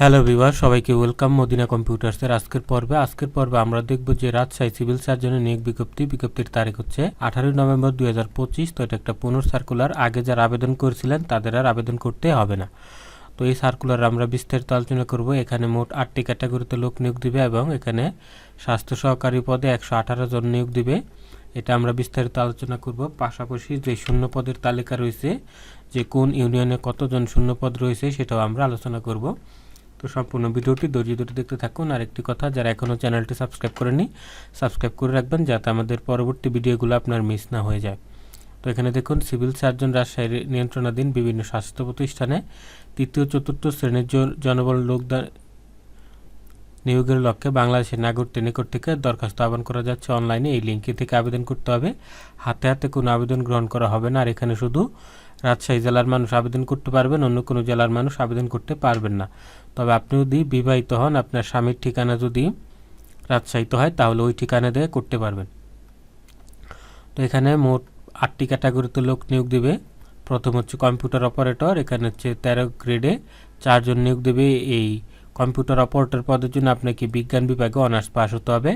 Hello viewer, সবাইকে welcome Madina কম্পিউটার্সের আজকের পর্বে। আজকের পর্বে আমরা দেখব যে রাজশাহী সিভিল সার্জনের নিয়োগ বিজ্ঞপ্তি। বিজ্ঞপ্তির তারিখ হচ্ছে আঠারোই নভেম্বর দুই হাজার পঁচিশ। তো এটা একটা পুনর সার্কুলার আগে যারা আবেদন করেছিলেন, তাদের আর আবেদন করতে হবে না। তো এই সার্কুলার আমরা বিস্তারিত আলোচনা করব। এখানে মোট আটটি ক্যাটাগরিতে লোক নিয়োগ দিবে এবং এখানে স্বাস্থ্য সহকারী পদে একশো আঠারো জন নিয়োগ দিবে। এটা আমরা বিস্তারিত আলোচনা করব। পাশাপাশি যে শূন্য পদের তালিকা রয়েছে, যে কোন ইউনিয়নে কতজন শূন্য পদ রয়েছে, সেটাও আমরা আলোচনা করব। তো সম্পূর্ণ ভিডিওটি ধৈর্য ধরে দেখতে থাকুন। আর একটি কথা, যারা এখনও চ্যানেলটি সাবস্ক্রাইব করেনি সাবস্ক্রাইব করে রাখবেন যাতে আমাদের পরবর্তী ভিডিওগুলো আপনার মিস না হয়ে যায়। তো এখানে দেখুন, সিভিল সার্জন রাজশাহীর নিয়ন্ত্রণাধীন বিভিন্ন স্বাস্থ্য প্রতিষ্ঠানে তৃতীয়, চতুর্থ শ্রেণির জন- জনবল লোকদান নিয়োগের লক্ষ্যে বাংলাদেশের নাগরিকদের নিকট থেকে দরখাস্ত আহ্বান করা যাচ্ছে। অনলাইনে এই লিঙ্কে থেকে আবেদন করতে হবে। হাতে হাতে কোনো আবেদন গ্রহণ করা হবে না। আর এখানে শুধু রাজশাহী জেলার মানুষ আবেদন করতে পারবেন, অন্য কোনো জেলার মানুষ আবেদন করতে পারবেন না। তবে আপনি যদি বিবাহিত হন, আপনার স্বামীর ঠিকানা যদি রাজশাহীতে হয়, তাহলে ওই ঠিকানা দিয়ে করতে পারবেন। তো এখানে মোট আটটি ক্যাটাগরিতে লোক নিয়োগ দেবে। প্রথম হচ্ছে কম্পিউটার অপারেটর, এখানে হচ্ছে তেরো গ্রেডে চারজন নিয়োগ দেবে। এই কম্পিউটার অপারেটর পদের জন্য আপনাকে বিজ্ঞান বিভাগে অনার্স পাস হতে হবে।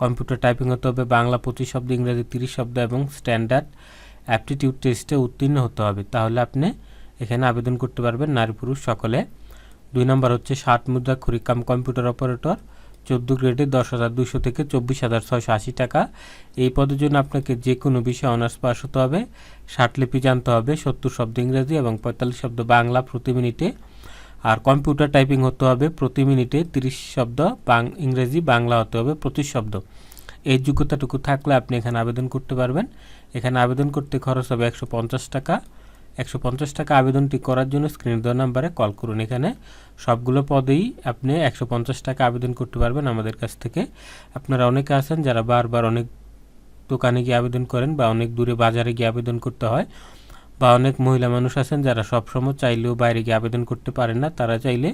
কম্পিউটার টাইপিং হতে হবে বাংলা পঁচিশ শব্দ, ইংরেজি তিরিশ শব্দ এবং স্ট্যান্ডার্ড। অ্যাপটিটিউড টেস্টে উত্তীর্ণ হতে হবে। তাহলে আপনি এখানে আবেদন করতে পারবেন নারী পুরুষ সকলে। দুই নম্বর হচ্ছে ষাট মুদ্রা খরিকাম কম্পিউটার অপারেটর, চোদ্দ গ্রেডে দশ হাজার দুশো থেকে চব্বিশ হাজার ছয়শো আশি টাকা। এই পদের জন্য আপনাকে যে কোনো বিষয়ে অনার্স পাস হতে হবে। ষাট লিপি জানতে হবে, সত্তর শব্দ ইংরেজি এবং পঁয়তাল্লিশ শব্দ বাংলা প্রতি মিনিটে। আর কম্পিউটার টাইপিং হতে হবে, প্রতি মিনিটে তিরিশ শব্দ ইংরেজি বাংলা হতে হবে প্রতি শব্দ। এই যোগ্যতাটুকু থাকলে আপনি এখানে আবেদন করতে পারবেন। এখানে আবেদন করতে খরচ হবে একশো পঞ্চাশ টাকা। একশো পঞ্চাশ টাকা আবেদনটি করার জন্য স্ক্রিন দেওয়া নাম্বারে কল করুন এখানে। সবগুলো পদেই আপনি একশো পঞ্চাশ টাকা আবেদন করতে পারবেন আমাদের কাছ থেকে। আপনারা অনেকে আছেন যারা বারবার অনেক দোকানে গিয়ে আবেদন করেন বা অনেক দূরে বাজারে গিয়ে আবেদন করতে হয় বা অনেক মহিলা মানুষ আছেন যারা সবসময় চাইলেও বাইরে গিয়ে আবেদন করতে পারেন না। তারা চাইলে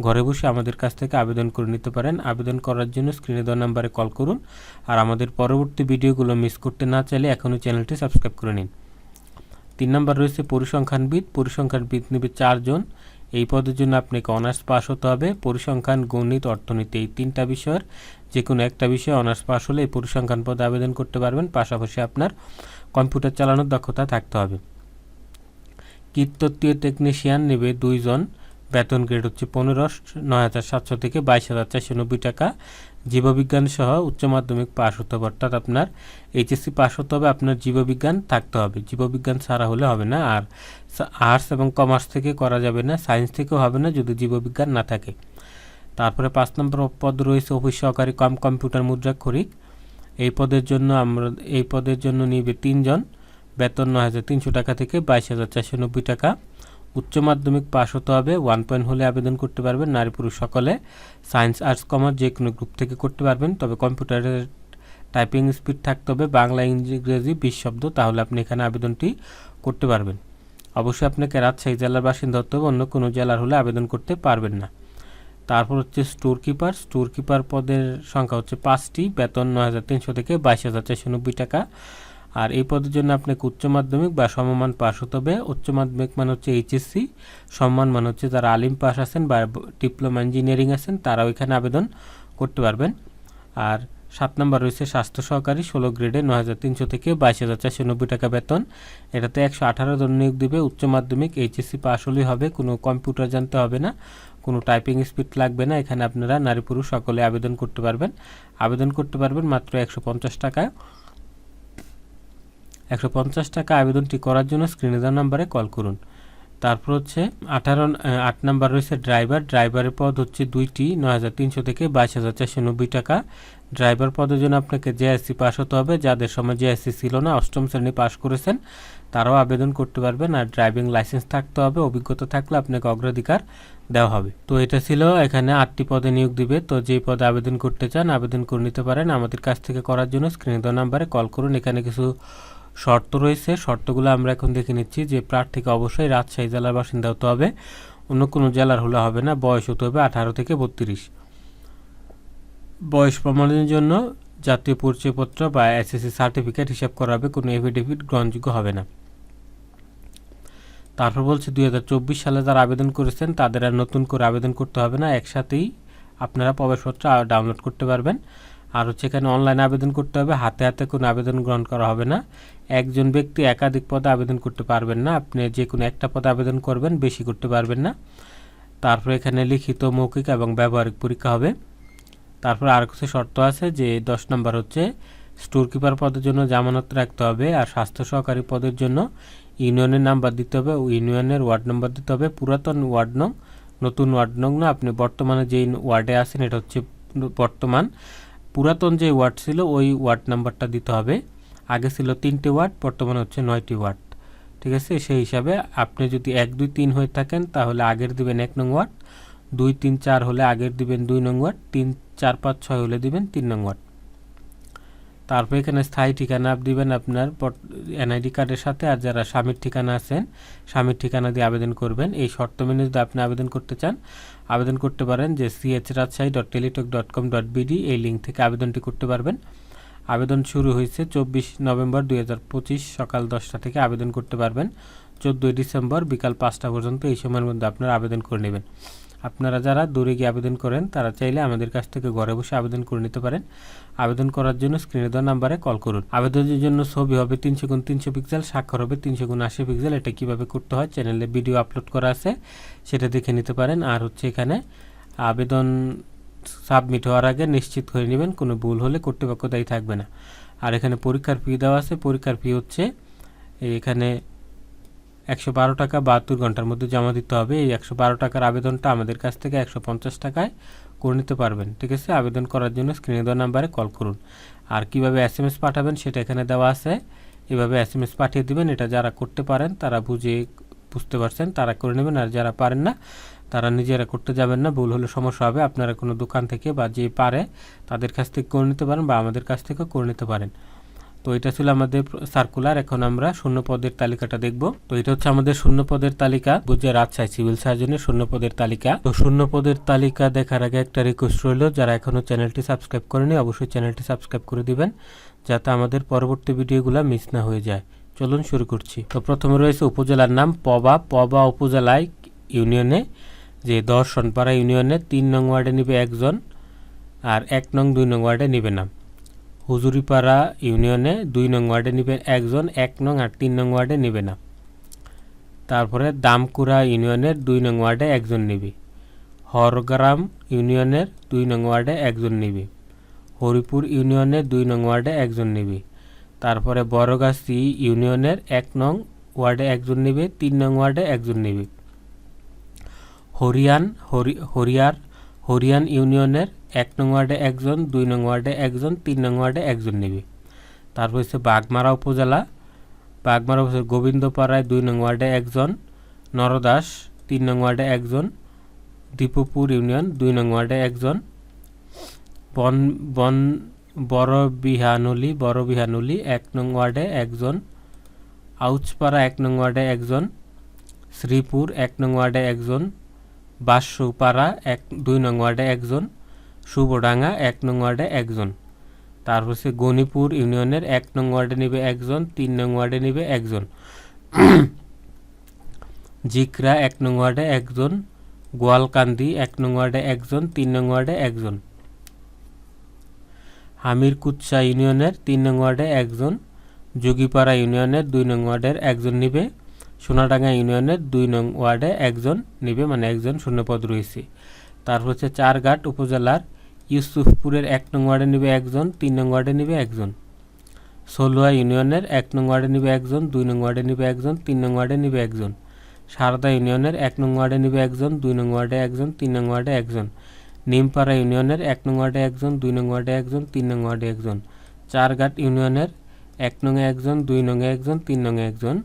ঘরে বসে আমাদের কাছ থেকে আবেদন করে নিতে পারেন। আবেদন করার জন্য স্ক্রিনে দেওয়া নাম্বারে কল করুন। আর আমাদের পরবর্তী ভিডিওগুলো মিস করতে না চাইলে এখনও চ্যানেলটি সাবস্ক্রাইব করে নিন। তিন নম্বর রয়েছে পরিসংখ্যানবিদ। পরিসংখ্যানবিদ নেবে চারজন এই পদের জন্য আপনাকে অনার্স পাস হতে হবে। পরিসংখ্যান, গণিত, অর্থনীতি এই তিনটা বিষয়ের যে কোনো একটা বিষয়ে অনার্স পাস হলে এই পরিসংখ্যান পদে আবেদন করতে পারবেন। পাশাপাশি আপনার কম্পিউটার চালানোর দক্ষতা থাকতে হবে। কীর্তত্বীয় টেকনিশিয়ান নেবে দুইজন বেতন গ্রেড হচ্ছে পনেরো, নয় হাজার সাতশো থেকে বাইশ হাজার চারশো নব্বই টাকা। জীববিজ্ঞান সহ উচ্চ মাধ্যমিক পাস হতে হবে, অর্থাৎ আপনার এইচএসসি পাশ হতে হবে, আপনার জীববিজ্ঞান থাকতে হবে। জীববিজ্ঞান ছাড়া হলে হবে না, আর আর্টস এবং কমার্স থেকে করা যাবে না, সায়েন্স থেকেও হবে না, যদি জীববিজ্ঞান না থাকে। তারপরে পাঁচ নম্বর পদ রয়েছে অফিস সহকারী কম কম্পিউটার মুদ্রা খরিক এই পদের জন্য আমরা, এই পদের জন্য নিবে তিনজন, বেতন নয় হাজার তিনশো টাকা থেকে বাইশ হাজার চারশো নব্বই টাকা। উচ্চ মাধ্যমিক পাস হতে হবে ওয়ান পয়েন্ট হলে আবেদন করতে পারবেন নারী পুরুষ সকলে। সায়েন্স আর্টস কমার্স যে কোনো গ্রুপ থেকে করতে পারবেন, তবে কম্পিউটারের টাইপিং স্পিড থাকতে হবে, বাংলা, ইংরেজি বিশ শব্দ, তাহলে আপনি এখানে আবেদনটি করতে পারবেন। অবশ্যই আপনাকে রাজশাহী জেলার বাসিন্দা হতে হবে, অন্য কোনো জেলার হলে আবেদন করতে পারবেন না। তারপর হচ্ছে স্টোর কিপার স্টোর কিপার পদের সংখ্যা হচ্ছে পাঁচটি, বেতন নয় হাজার তিনশো থেকে বাইশ হাজার চারশো নব্বই টাকা। আর এই পদের জন্য আপনাকে উচ্চ মাধ্যমিক বা সমমান পাস হতে হবে। উচ্চ মাধ্যমিক মানে হচ্ছে এইচএসসি সম্মান মানে হচ্ছে যারা আলিম পাস আছেন বা ডিপ্লোমা ইঞ্জিনিয়ারিং আছেন, তারাও এখানে আবেদন করতে পারবেন। আর সাত নম্বর রয়েছে স্বাস্থ্য সহকারী, ষোলো গ্রেডে নয় হাজার তিনশো থেকে বাইশ হাজার চারশো নব্বই টাকা বেতন। এটাতে একশো আঠারো জন নিয়োগ দেবে। উচ্চ মাধ্যমিক এইচএসসি পাস হলেই হবে, কোনো কম্পিউটার জানতে হবে না, কোনো টাইপিং স্পিড লাগবে না। এখানে আপনারা নারী পুরুষ সকলে আবেদন করতে পারবেন। আবেদন করতে পারবেন মাত্র একশো পঞ্চাশ টাকায়। একশো পঞ্চাশ টাকা আবেদনটি করার জন্য স্ক্রিনে দেওয়া নাম্বারে কল করুন। তারপর হচ্ছে আঠারো আট নাম্বার রয়েছে ড্রাইভার ড্রাইভারের পদ হচ্ছে দুইটি, নয় হাজার তিনশো থেকে বাইশ হাজার চারশো নব্বই টাকা। ড্রাইভার পদের জন্য আপনাকে জেএসসি পাস হতে হবে। যাদের সময় জেএসসি ছিল না, অষ্টম শ্রেণি পাস করেছেন, তারাও আবেদন করতে পারবেন। আর ড্রাইভিং লাইসেন্স থাকতে হবে, অভিজ্ঞতা থাকলে আপনাকে অগ্রাধিকার দেওয়া হবে। তো এটা ছিল এখানে আটটি পদে নিয়োগ দিবে। তো যেই পদে আবেদন করতে চান, আবেদন করে নিতে পারেন। আমাদের কাছ থেকে করার জন্য স্ক্রিনে দেওয়া নাম্বারে কল করুন। এখানে কিছু শর্ত রয়েছে, শর্তগুলো আমরা এখন দেখে নিচ্ছি যে প্রার্থীকে অবশ্যই রাজশাহী জেলার বাসিন্দা হতে হবে, অন্য কোনো জেলার হলে হবে না, বয়স হতে হবে আঠারো থেকে বত্রিশ। বয়স প্রমাণের জন্য জাতীয় পরিচয়পত্র বা এসএসসি সার্টিফিকেট হিসাব করা হবে, কোনো এফিডেভিট গ্রহণযোগ্য হবে না। তারপর বলছে, দুই হাজার চব্বিশ সালে যারা আবেদন করেছেন, তাদের আর নতুন করে আবেদন করতে হবে না, একসাথেই আপনারা প্রবেশপত্র ডাউনলোড করতে পারবেন। আর হচ্ছে এখানে অনলাইনে আবেদন করতে হবে। হাতে হাতে কোনো আবেদন গ্রহণ করা হবে না। একজন ব্যক্তি একাধিক পদে আবেদন করতে পারবেন না। আপনি যে কোনো একটা পদে আবেদন করবেন, বেশি করতে পারবেন না। তারপর এখানে লিখিত মৌখিক এবং ব্যবহারিক পরীক্ষা হবে। তারপর আর কিছু শর্ত আছে যে দশ নম্বর হচ্ছে স্টোর কিপার পদের জন্য জামানত রাখতে হবে আর স্বাস্থ্য সহকারী পদের জন্য ইউনিয়নের নাম্বার দিতে হবে। ইউনিয়নের ওয়ার্ড নম্বর দিতে হবে। পুরাতন ওয়ার্ড নং, নতুন ওয়ার্ড নং না, আপনি বর্তমানে যেই ওয়ার্ডে আছেন, এটা হচ্ছে বর্তমান। পুরাতন যে ওয়ার্ড ছিল, ওই ওয়ার্ড নাম্বারটা দিতে হবে। আগে ছিল তিনটি ওয়ার্ড, বর্তমানে হচ্ছে নয়টি ওয়ার্ড। ঠিক আছে? সেই হিসাবে আপনি যদি এক, দুই, তিন হয়ে থাকেন, তাহলে আগের দিবেন এক নং ওয়ার্ড, দুই, তিন, চার হলে আগের দিবেন দুই নং ওয়ার্ড, তিন, চার, পাঁচ, ছয় হলে দিবেন তিন নং ওয়ার্ড। তারপর এখানে স্থায়ী ঠিকানা দিবেন আপনার এনআইডি কার্ডের সাথে, আর যারা স্বামীর ঠিকানা আছেন, স্বামীর ঠিকানা দিয়ে আবেদন করবেন। এই শর্ত মেনে যদি আপনি আবেদন করতে চান, আবেদন করতে পারেন যে C H Rajshahi dot Teletalk dot com dot BD এই লিঙ্ক থেকে আবেদনটি করতে পারবেন। আবেদন শুরু হয়েছে চব্বিশ নভেম্বর দুই হাজার পঁচিশ সকাল দশটা থেকে আবেদন করতে পারবেন। চোদ্দোই ডিসেম্বর বিকাল পাঁচটা পর্যন্ত এই সময়ের মধ্যে আপনারা আবেদন করে নেবেন। আপনারা যারা দূরে গিয়ে আবেদন করেন, তারা চাইলে আমাদের কাছ থেকে ঘরে বসে আবেদন করে নিতে পারেন। আবেদন করার জন্য স্ক্রিনে দেওয়া নাম্বারে কল করুন। আবেদনের জন্য ছবি হবে তিনশো গুণ তিনশো পিক্সেল স্বাক্ষর হবে তিনশো গুণ আশি পিক্সেল এটা কীভাবে করতে হয় চ্যানেলে ভিডিও আপলোড করা আছে, সেটা দেখে নিতে পারেন। আর হচ্ছে এখানে আবেদন সাবমিট হওয়ার আগে নিশ্চিত করে নেবেন, কোনো ভুল হলে কর্তৃপক্ষ দায়ী থাকবে না। আর এখানে পরীক্ষার ফি দেওয়া আছে। পরীক্ষার ফি হচ্ছে, এখানে একশো বারো টাকা বাহাত্তর ঘণ্টার মধ্যে জমা দিতে হবে। এই একশো বারো টাকার আবেদনটা আমাদের কাছ থেকে একশো পঞ্চাশ টাকায় করে নিতে পারবেন, ঠিক আছে? আবেদন করার জন্য স্ক্রিনে দেওয়া নাম্বারে কল করুন। আর কীভাবে এস এম এস পাঠাবেন সেটা এখানে দেওয়া আছে। এভাবে এস এম এস পাঠিয়ে দেবেন। এটা যারা করতে পারেন, তারা বুঝে বুঝতে পারছেন, তারা করে নেবেন। আর যারা পারেন না, তারা নিজেরা করতে যাবেন না। ভুল হলে সমস্যা হবে। আপনারা কোনো দোকান থেকে বা যে পারে তাদের কাছ থেকে করে নিতে পারেন বা আমাদের কাছ থেকেও করে নিতে পারেন। তো এটা ছিল আমাদের সার্কুলার এখন আমরা শূন্য পদের তালিকাটা দেখব। তো এটা হচ্ছে আমাদের শূন্য পদের তালিকা। বুঝে রাজশাহী সিভিল সার্জনের শূন্য পদের তালিকা। তো শূন্য পদের তালিকা দেখার আগে একটা রিকোয়েস্ট রইল। যারা এখনও চ্যানেলটি সাবস্ক্রাইব করেনি, অবশ্যই চ্যানেলটি সাবস্ক্রাইব করে দিবেন, যাতে আমাদের পরবর্তী ভিডিওগুলো মিস না হয়ে যায়। চলুন শুরু করছি। তো প্রথমে রয়েছে উপজেলার নাম পবা। পবা উপজেলায় ইউনিয়নে, যে দর্শনপাড়া ইউনিয়নে তিন নং ওয়ার্ডে নিবে একজন আর এক নং দুই নং ওয়ার্ডে নিবে না। হুজুরিপাড়া ইউনিয়নে দুই নং ওয়ার্ডে নেবে একজন, এক নং আর তিন নং ওয়ার্ডে নেবে না। তারপরে দামকুড়া ইউনিয়নের দুই নং ওয়ার্ডে একজন নেবে। হরগ্রাম ইউনিয়নের দুই নং ওয়ার্ডে একজন নেবে। হরিপুর ইউনিয়নের দুই নং ওয়ার্ডে একজন নেবে। তারপরে বড়গাছি ইউনিয়নের এক নং ওয়ার্ডে একজন নেবে, তিন নং ওয়ার্ডে একজন নেবে। হরিয়ান, হরি, হরিয়ার, হরিয়ান ইউনিয়নের এক নং ওয়ার্ডে একজন দুই নং ওয়ার্ডে একজন তিন নং ওয়ার্ডে একজন নেবে তারপর হচ্ছে বাগমারা উপজেলা বাগমারা উপজেলা গোবিন্দপাড়ায় দুই নং ওয়ার্ডে একজন নরদাস তিন নং ওয়ার্ডে একজন দীপুপুর ইউনিয়ন দুই নং ওয়ার্ডে একজন বন বন বড় বিহানুলি এক নং ওয়ার্ডে একজন আউচপাড়া এক নং ওয়ার্ডে একজন শ্রীপুর এক নং ওয়ার্ডে একজন বাসুপাড়া এক দুই নং ওয়ার্ডে একজন শুভডাঙ্গা এক নং ওয়ার্ডে একজন। তারপর হচ্ছে গণিপুর ইউনিয়নের এক নং ওয়ার্ডে নেবে একজন, তিন নং ওয়ার্ডে নেবে একজন। জিকরা এক নং ওয়ার্ডে একজন, গোয়ালকান্দি এক নং ওয়ার্ডে একজন, তিন নং ওয়ার্ডে একজন। হামির কুৎসা ইউনিয়নের তিন নং ওয়ার্ডে একজন, যোগীপাড়া ইউনিয়নের দুই নং ওয়ার্ডের একজন নিবে, সোনাডাঙ্গা ইউনিয়নের দুই নং ওয়ার্ডে একজন নিবে মানে একজন শূন্যপদ রয়েছে। তারপর হচ্ছে চারঘাট উপজেলার ইউসুফপুরের এক নং ওয়ার্ডে নিবে একজন তিন নং ওয়ার্ডে নিবে একজন সলুয়া ইউনিয়নের এক নং ওয়ার্ডে নিবে একজন দুই নং ওয়ার্ডে নিবে একজন তিন নং ওয়ার্ডে নিবে একজন সারদা ইউনিয়নের এক নং ওয়ার্ডে নিবে একজন দুই নং ওয়ার্ডে একজন তিন নং ওয়ার্ডে একজন নিমপাড়া ইউনিয়নের এক নং ওয়ার্ডে একজন দুই নং ওয়ার্ডে একজন তিন নং ওয়ার্ডে একজন চারঘাট ইউনিয়নের এক নং একজন দুই নং একজন তিন নং একজন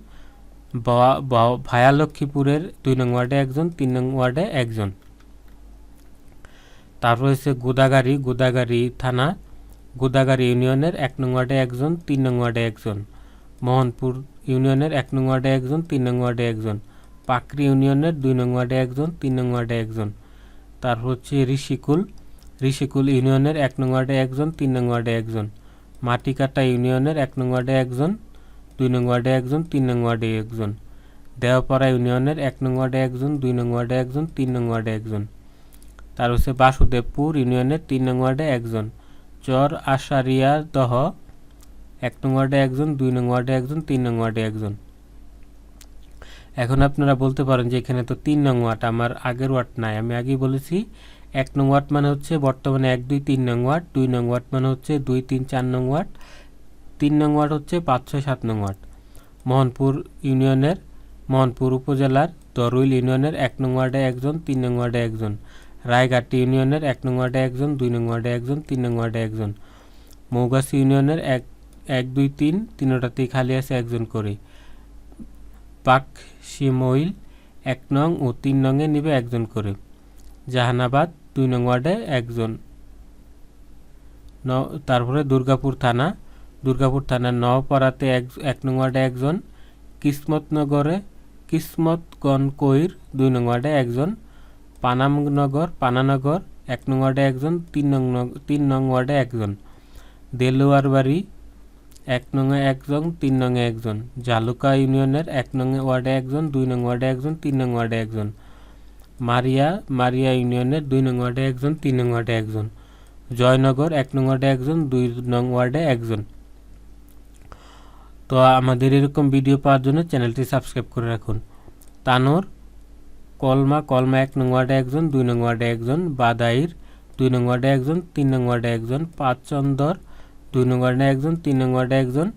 ভায়ালক্ষ্মীপুরের দুই নং ওয়ার্ডে একজন তিন নং ওয়ার্ডে একজন তারপর হচ্ছে গোদাগাড়ি গোদাগাড়ি থানা গোদাগাড়ি ইউনিয়নের এক নং ওয়ার্ডে একজন তিন নং ওয়ার্ডে একজন মোহনপুর ইউনিয়নের এক নং ওয়ার্ডে একজন তিন নং ওয়ার্ডে একজন পাকরি ইউনিয়নের দুই নং ওয়ার্ডে একজন তিন নং ওয়ার্ডে একজন তারপর হচ্ছে ঋষিকুল ঋষিকুল ইউনিয়নের এক নং ওয়ার্ডে একজন তিন নং ওয়ার্ডে একজন মাটিকাটা ইউনিয়নের এক নং ওয়ার্ডে একজন দুই নং ওয়ার্ডে একজন তিন নং ওয়ার্ডে একজন দেওয়াপাড়া ইউনিয়নের এক নং ওয়ার্ডে একজন দুই নং ওয়ার্ডে একজন তিন নং ওয়ার্ডে একজন তার হচ্ছে বাসুদেবপুর ইউনিয়নের তিন নং ওয়ার্ডে একজন। চর আশারিয়া দহ, এক নং ওয়ার্ডে একজন, দুই নং ওয়ার্ডে একজন, তিন নং ওয়ার্ডে একজন। এখন আপনারা বলতে পারেন যে এখানে তো তিন নং ওয়ার্ড, আমার আগের ওয়ার্ড নাই। আমি আগেই বলেছি, এক নং ওয়ার্ড মানে হচ্ছে বর্তমানে এক, দুই, তিন নং ওয়ার্ড, দুই নং ওয়ার্ড মানে হচ্ছে দুই, তিন, চার নং ওয়ার্ড, তিন নং ওয়ার্ড হচ্ছে পাঁচ, ছয়, সাত নং ওয়ার্ড। মোহনপুর ইউনিয়নের, মোহনপুর উপজেলার দরুইল ইউনিয়নের এক নং ওয়ার্ডে একজন, তিন নং ওয়ার্ডে একজন। রায়ঘাটি ইউনিয়নের এক নং ওয়ার্ডে একজন, দুই নং ওয়ার্ডে একজন, তিন নং ওয়ার্ডে একজন। মৌগাছি ইউনিয়নের এক এক, দুই, তিন, তিনোটাতেই খালি আছে একজন করে। পাক শিমইল এক নং ও তিন নংয়ে নিবে একজন করে। জাহানাবাদ দুই নং ওয়ার্ডে একজন। ন, তারপরে দুর্গাপুর থানা। দুর্গাপুর থানার নওপাড়াতে এক এক নং ওয়ার্ডে একজন। কিসমতনগরে কিসমতগণ কইর দুই নং ওয়ার্ডে একজন। পানামনগর পানানগর এক নং ওয়ার্ডে একজন, তিন নং তিন নং ওয়ার্ডে একজন। দেলোয়ার বাড়ি, এক নংয়ে একজন, তিন নংয়ে একজন। জালুকা ইউনিয়নের এক নং ওয়ার্ডে একজন, দুই নং ওয়ার্ডে একজন, তিন নং ওয়ার্ডে একজন। মারিয়া মারিয়া ইউনিয়নের দুই নং ওয়ার্ডে একজন, তিন নং ওয়ার্ডে একজন। জয়নগর, এক নং ওয়ার্ডে একজন, দুই নং ওয়ার্ডে একজন। তো আমাদের এরকম ভিডিও পাওয়ার জন্য চ্যানেলটি সাবস্ক্রাইব করে রাখুন। তানোর কলমা কলমা এক নং ওয়ার্ডে একজন দুই নং ওয়ার্ডে একজন বাদাইর দুই নং ওয়ার্ডে একজন তিন নং ওয়ার্ডে একজন পাঁচচন্দর দুই নং ওয়ার্ডে একজন তিন নং ওয়ার্ডে একজন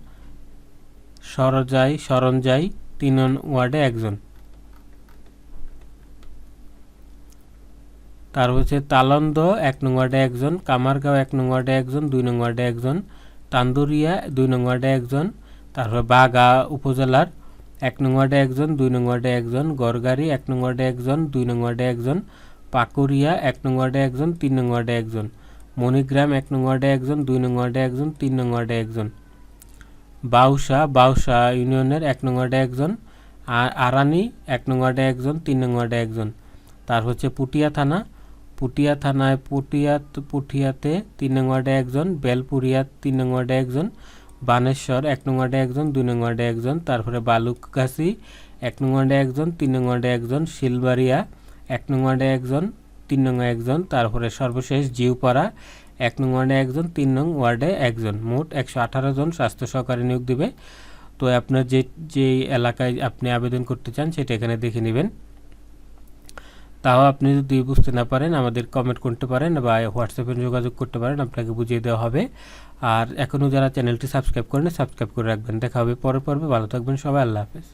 সরজাই সরঞ্জাই তিন নং ওয়ার্ডে একজন তার হচ্ছে তালন্দ এক নং ওয়ার্ডে একজন কামারগাঁও এক নং ওয়ার্ডে একজন দুই নং ওয়ার্ডে একজন তান্দুরিয়া দুই নং ওয়ার্ডে একজন তারপর বাগা উপজেলার এক নং ওয়ার্ডে একজন দুই নং ওয়ার্ডে একজন গড়গাড়ি এক নং ওয়ার্ডে একজন দুই নং ওয়ার্ডে একজন পাকুরিয়া এক নং ওয়ার্ডে একজন তিন নং ওয়ার্ডে একজন মণিগ্রাম এক নং ওয়ার্ডে একজন দুই নং ওয়ার্ডে একজন তিন নং ওয়ার্ডে একজন বাউসা বাউসা ইউনিয়নের এক নং ওয়ার্ডে একজন আর আরানি এক নং ওয়ার্ডে একজন তিন নং ওয়ার্ডে একজন তার হচ্ছে পুটিয়া থানা পুটিয়া থানায় পুটিয়া পুঠিয়াতে তিন নং ওয়ার্ডে একজন বেলপুরিয়া তিন নং ওয়ার্ডে একজন বানেশ্বর, এক নং ওয়ার্ডে একজন, দুই নং ওয়ার্ডে একজন, তারপরে বালুকগাছি এক নং ওয়ার্ডে একজন, তিন নং ওয়ার্ডে একজন, শিলবাড়িয়া, এক নং ওয়ার্ডে একজন, তিন নং একজন, তারপরে সর্বশেষ জিউপাড়া, এক নং ওয়ার্ডে একজন, তিন নং ওয়ার্ডে একজন। মোট একশো আঠারো জন স্বাস্থ্য সহকারী নিয়োগ দেবে। তো আপনার যে যে এলাকায় আপনি আবেদন করতে চান, সেটা এখানে দেখে নেবেন। তাও আপনি যদি বুঝতে না পারেন, আমাদের কমেন্ট করতে পারেন বা হোয়াটসঅ্যাপে যোগাযোগ করতে পারেন, আপনাকে বুঝিয়ে দেওয়া হবে। আর এখনও যারা চ্যানেলটি সাবস্ক্রাইব করেন সাবস্ক্রাইব করে রাখবেন। দেখা হবে পরে পর্বে। ভালো থাকবেন সবাই। আল্লাহ হাফেজ।